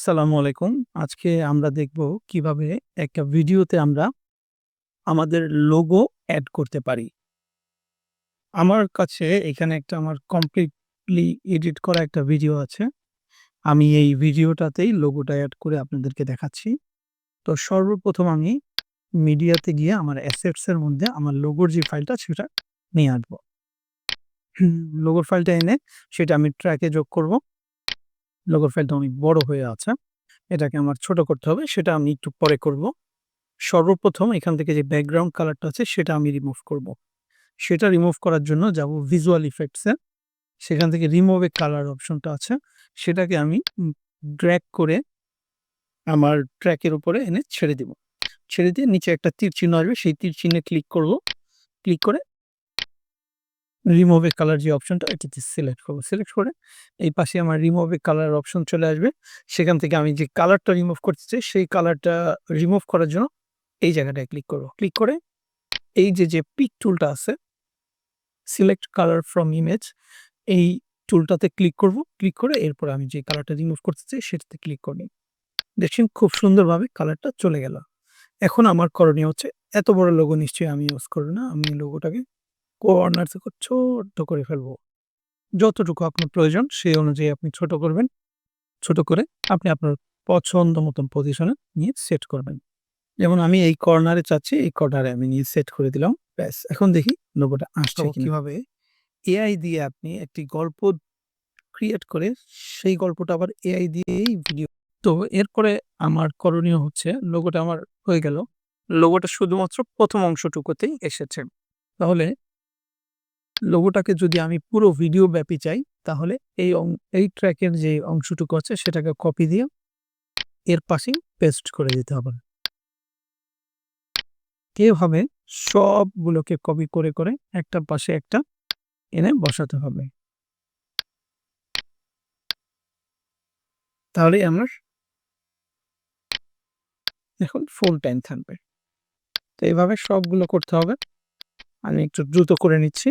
সালামু আলাইকুম। আজকে আমরা দেখব কীভাবে একটা ভিডিওতে আমরা আমাদের লোগো অ্যাড করতে পারি। আমার কাছে এখানে একটা আমার কমপ্লিটলি এডিট করা একটা ভিডিও আছে। আমি এই ভিডিওটাতেই লোগোটা অ্যাড করে আপনাদেরকে দেখাচ্ছি। তো সর্বপ্রথম আমি মিডিয়াতে গিয়ে আমার অ্যাসেটসের মধ্যে আমার লোগোর যে ফাইলটা সেটা নিয়ে আসব। লোগোর ফাইলটা এনে সেটা আমি ট্র্যাকে যোগ করব। লোগোর ফাইলটা অনেক বড় হয়ে আছে। এটাকে আমার ছোট করতে হবে, সেটা আমি একটু পরে করব। সর্বপ্রথম এখান থেকে যে ব্যাকগ্রাউন্ড কালারটা আছে, সেটা আমি রিমুভ করব। সেটা রিমুভ করার জন্য যাব ভিজুয়াল ইফেক্টসে সেখান থেকে রিমুভ এ কালার অপশনটা আছে সেটাকে আমি ড্র্যাগ করে আমার ট্র্যাকের উপরে এনে ছেড়ে দিব। ছেড়ে দিয়ে নিচে একটা তীর চিহ্ন আসবে, সেই তীর চিহ্নে ক্লিক করব। ক্লিক করে রিমুভ এ কালার যে অপশনটা এটাতে সিলেক্ট করব সিলেক্ট করে এই পাশে আমার রিমুভ এ কালার অপশন চলে আসবে। সেখান থেকে আমি যে কালারটা রিমুভ করতে চাই সেই কালারটা রিমুভ করার জন্য এই জায়গাটায় ক্লিক করব। ক্লিক করে এই যে, যে পিক টুলটা আছে সিলেক্ট কালার ফ্রম ইমেজ এই টুলটাতে ক্লিক করব। ক্লিক করে এরপর আমি যে কালারটা রিমুভ করতে চাই সেটাতে ক্লিক করব। দেখছেন খুব সুন্দরভাবে কালারটা চলে গেল। এখন আমার করণীয় হচ্ছে এত বড় লোগো নিশ্চয়ই আমি ইউজ করব না। আমি লোগোটাকে কর্নার থেকে ছোট্ট করে ফেলব যতটুকু আপনার প্রয়োজন সেই অনুযায়ী আপনি ছোট করবেন। ছোট করে আপনি আপনার পছন্দ মতন পজিশনে নিয়ে সেট করবেন। যেমন আমি এই কর্নারে চাচ্ছি এই কর্নারে আমি নিয়ে সেট করে দিলাম। ব্যাস এখন দেখি লোগোটা আসছে। কীভাবে এআই দিয়ে আপনি একটি গল্প ক্রিয়েট করে সেই গল্পটা আবার এআই দিয়েই ভিডিও তো এরপরে আমার করণীয় হচ্ছে লোগোটা আমার হয়ে গেল। লোগোটা শুধুমাত্র প্রথম অংশটুকুতেই এসেছে। তাহলে লোগোটাকে যদি আমি পুরো ভিডিও ব্যাপী চাই তাহলে এই এই ট্র্যাকের যে অংশটুকু আছে সেটাকে কপি দিয়ে এর পাশেই পেস্ট করে দিতে হবে। এভাবে সবগুলোকে কপি করে, করে একটা পাশে একটা এনে বসাতে হবে। তাহলে আমার এখন ফুল টাইম থাকবে। তো এভাবে সবগুলো করতে হবে। আমি একটু দ্রুত করে নিচ্ছি।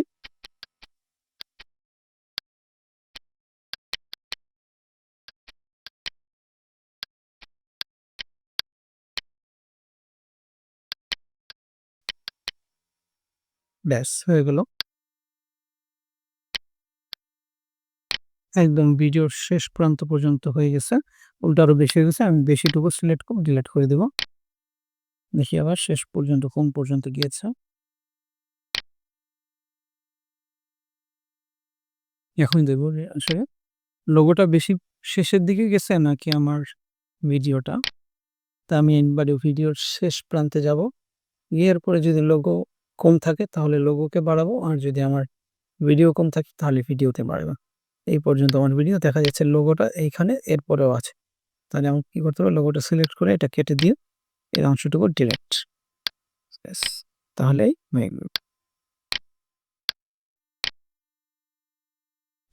ব্যাস, হয়ে গেল। একদম ভিডিওর শেষ প্রান্ত পর্যন্ত হয়ে গেছে। উল্টা আরও বেশি হয়ে গেছে। আমি বেশিটুকু সিলেক্ট করে ডিলিট করে দেব। দেখি আবার শেষ পর্যন্ত কোন পর্যন্ত গিয়েছে। এখন দেখব যে আসলে লোগোটা বেশি শেষের দিকে গেছে নাকি আমার ভিডিওটা। তা আমি একবারে ভিডিওর শেষ প্রান্তে যাব। গিয়ে এরপরে যদি লোগো কম থাকে, তাহলে লোগোকে বাড়াবো। আর যদি আমার ভিডিও কম থাকে, তাহলে ভিডিওতে বাড়াবো। এই পর্যন্ত আমার ভিডিও দেখা যাচ্ছে লোগোটা এইখানে, এরপরেও আছে। তাহলে আমাকে কি করতে হবে লোগোটা সিলেক্ট করে এটা কেটে দিয়ে এর অংশটুকু ডিলেক্ট তাহলেই হয়ে গেল।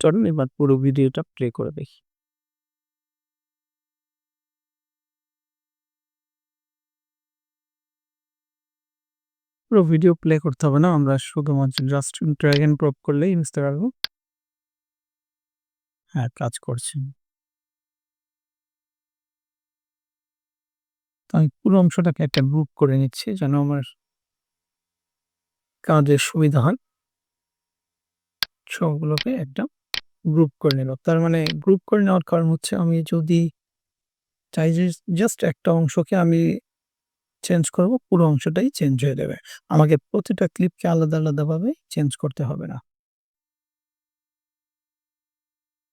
চলুন এবার পুরো ভিডিওটা প্লে করে দেখি। পুরো ভিডিও প্লে করতে হবে না। আমরা শুধুমাত্র জাস্ট ড্র্যাগ এন্ড ড্রপ করলেই বুঝতে পারব। হ্যাঁ, কাজ করছে। আমি পুরো অংশটাকে একটা গ্রুপ করে নিচ্ছি যেন আমার কাজের সুবিধা হয়। সবগুলোকে একটা গ্রুপ করে নিলাম। তার মানে গ্রুপ করে নেওয়ার কারণ হচ্ছে আমি যদি চাই যে জাস্ট একটা অংশকে আমি চেঞ্জ করব পুরো অংশটাই চেঞ্জ হয়ে যাবে। আমাকে প্রতিটা ক্লিপকে আলাদা, আলাদাভাবে চেঞ্জ করতে হবে না।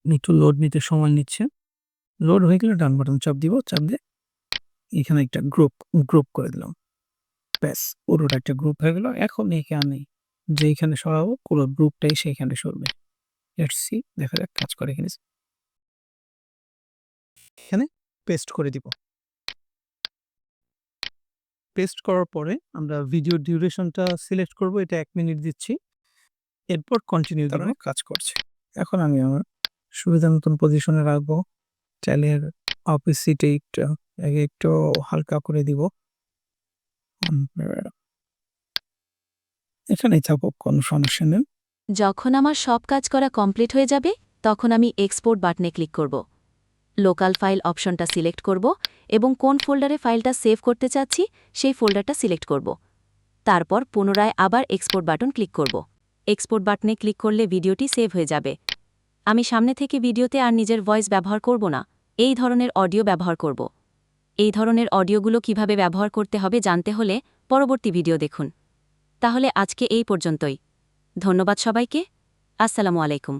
একটু লোড নিতে সময় নিচ্ছে। লোড হয়ে গেলে ডান বাটন চাপ দিব। চাপ দিয়ে এখানে একটা গ্রুপ, গ্রুপ করে দিলাম। ব্যাস পুরোটা একটা গ্রুপ হয়ে গেল। এখন একে আমি যেইখানে সরাবো পুরো গ্রুপটাই সেইখানে সরবে। সি দেখা যাক কাজ করে। এখানে পেস্ট করে দিব। পেস্ট করার পরে আমরা ভিডিও ডিউরেশনটা সিলেক্ট করব। এটা এক মিনিট দিচ্ছি। এরপর কন্টিনিউ দিব। কাজ করছে। এখন আমি আমার সুবিধা মতন পজিশনে রাখব। চাইলে এর অপোজিটে একটু একে একটু হালকা করে দিব। এখানে থাকুক কোনো সমস্যা নেই। যখন আমার সব কাজ করা কমপ্লিট হয়ে যাবে তখন আমি এক্সপোর্ট বাটনে ক্লিক করব লোকাল ফাইল অপশনটা সিলেক্ট করব এবং কোন ফোল্ডারে ফাইলটা সেভ করতে চাচ্ছি, সেই ফোল্ডারটা সিলেক্ট করব। তারপর পুনরায় আবার এক্সপোর্ট বাটন ক্লিক করব। এক্সপোর্ট বাটনে ক্লিক করলে ভিডিওটি সেভ হয়ে যাবে। আমি সামনে থেকে ভিডিওতে আর নিজের ভয়েস ব্যবহার করব না, এই ধরনের অডিও ব্যবহার করব। এই ধরনের অডিওগুলো কীভাবে ব্যবহার করতে হবে জানতে হলে পরবর্তী ভিডিও দেখুন। তাহলে আজকে এই পর্যন্তই। ধন্যবাদ সবাইকে। আসসালামু আলাইকুম।